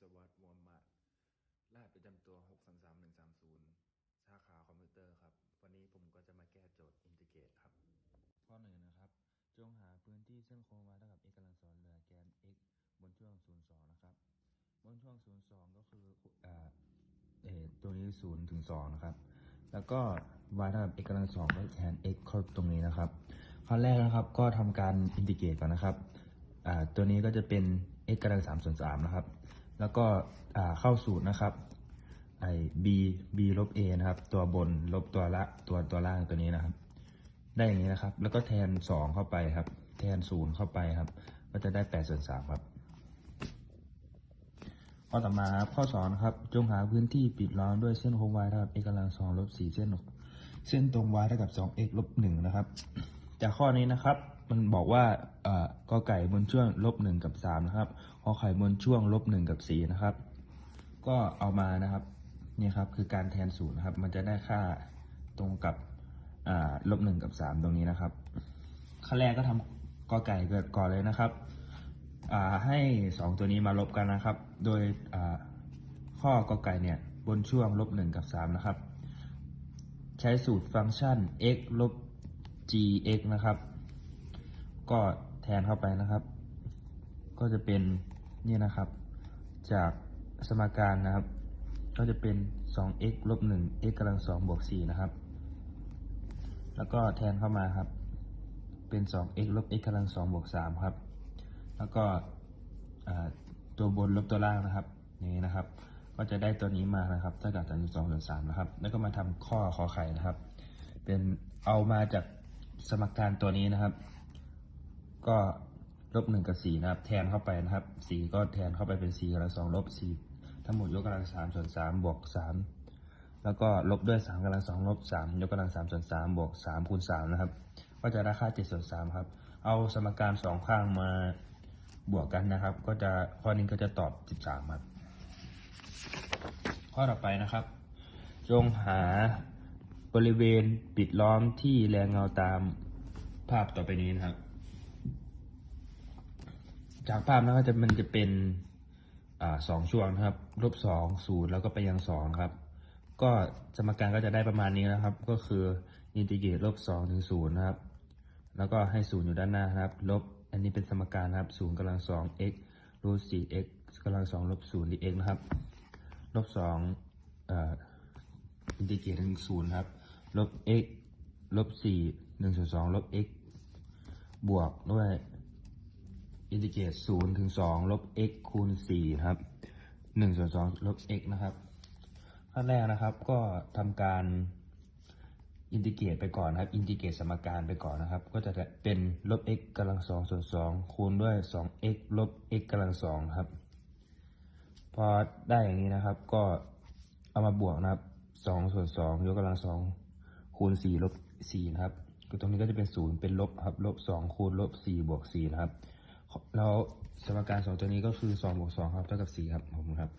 ศวัตรวรมะรหัสประจำตัว 633130 สาขาคอมพิวเตอร์ครับ วันนี้ผมก็จะมาแก้โจทย์อินทิเกรตครับ ข้อหนึ่งนะครับ จงหาพื้นที่เส้นโค้ง y เท่ากับ x กำลังสองเหลือแกน x บนช่วง 02 นะครับ บนช่วง 02 ก็คืออ่าเออตัวนี้0ถึง2นะครับ แล้วก็ y เท่ากับ x กำลังสองก็แทน x เข้าตรงนี้นะครับขั้นแรกนะครับก็ทำการอินทิเกรตก่อนนะครับ อ่า ตัวนี้ก็จะเป็น x กำลังสามส่วนสามนะครับ แล้วก็เข้าสูตรนะครับไอ้ b b ลบ a นะครับ ตัวบนลบตัวละตัวตัวล่างตัวนี้นะครับ ได้อย่างนี้นะครับ แล้วก็แทน 2 เข้าไปครับ แทน 0 เข้าไปครับ ก็จะได้8ส่วน3ครับ ข้อต่อมาครับ ข้อ2นะครับ จงหาพื้นที่ปิดล้อมด้วยเส้นโค้ง y เท่ากับ x กำลัง2ลบ4เส้นเส้นตรง y เท่ากับ 2x ลบ1นะครับ จากข้อนี้นะครับ มันบอกว่าเอ่อกอไก่บนช่วงลบ1กับ3นะครับขอไข่บนช่วงลบ1กับ4นะครับ ก็เอามานะครับเนี่ยครับคือการแทนศูนย์นะครับ มันจะได้ค่าตรงกับอ่าลบหนึ่งกับสามตรงนี้นะครับขั้นแรกก็ทำกอไก่เกิดก่อนเลยนะครับอ่าให้สองตัวนี้มาลบกันนะครับ โดยอ่าข้อกอไก่เนี่ยบนช่วงลบหนึ่งกับสามนะครับ ใช้สูตรฟังก์ชัน x ลบ gx นะครับ ก็แทนเข้าไปนะครับ ก็จะเป็นนี่นะครับ จากสมการนะครับ ก็จะเป็น 2x ลบ1 x กำลัง2บวก4นะครับ แล้วก็แทนเข้ามาครับ เป็น 2x ลบ x กำลัง2บวก3ครับ แล้วก็ตัวบนลบตัวล่างนะครับอย่างนี้นะครับ ก็จะได้ตัวนี้มานะครับเท่ากับ32ส่วน3นะครับ แล้วก็มาทำข้อขอไข่นะครับ เป็นเอามาจากสมการตัวนี้นะครับ ก็ลบหนึ่งกับสี่นะครับ แทนเข้าไปนะครับสี่ก็แทนเข้าไปเป็นสี่กำลังสองลบสี่ทั้งหมดยกกำลังสามส่วนสามบวกสามแล้วก็ลบด้วยสามกำลังสองลบสามยกกำลังสามส่วนสามบวกสามคูณสามนะครับ ก็จะได้ค่าเจ็ดส่วนสามครับ เอาสมการสองข้างมาบวกกันนะครับ ก็จะข้อนี้ก็จะตอบสิบสามครับข้อต่อไปนะครับ จงหาบริเวณปิดล้อมที่แรงเงาตามภาพต่อไปนี้นะครับ จากภาพนะครับจะมันจะเป็นอสองช่วงนะครับลบสองศูนย์แล้วก็ไปยังสองครับ ก็สมการก็จะได้ประมาณนี้นะครับ ก็คืออินทิเกรตลบสองถึงศูนย์นะครับ แล้วก็ให้ศูนย์อยู่ด้านหน้าครับ ลบอันนี้เป็นสมการนะครับศูนย์กำลังสอง x รูทสี่ x กำลังสองลบศูนย์ dx นะครับ ลบสองอินทิเกรตถึงศูนย์ครับ ลบ x ลบสี่หนึ่งส่วนสองลบ x บวกด้วย อินทิเกรตศูนย์ถึงสองลบ x คูณสี่ครับหนึ่งส่วนสองลบ x นะครับ ขั้นแรกนะครับก็ทำการอินทิเกรตไปก่อนนะครับ อินทิเกรตสมการไปก่อนนะครับ ก็จะเป็นลบ x กำลังสองส่วนสองคูณด้วยสอง x ลบ x กำลังสองครับ พอได้อย่างนี้นะครับ ก็เอามาบวกนะครับสองส่วนสองยกกำลังสองคูณสี่ลบสี่นะครับตรงนี้ก็จะเป็นศูนย์เป็นลบครับ ลบสองคูณลบสี่บวกสี่นะครับ แล้วสมการสองตัวนี้ก็คือสองบวกสองครับเท่ากับสี่ครับผมครับ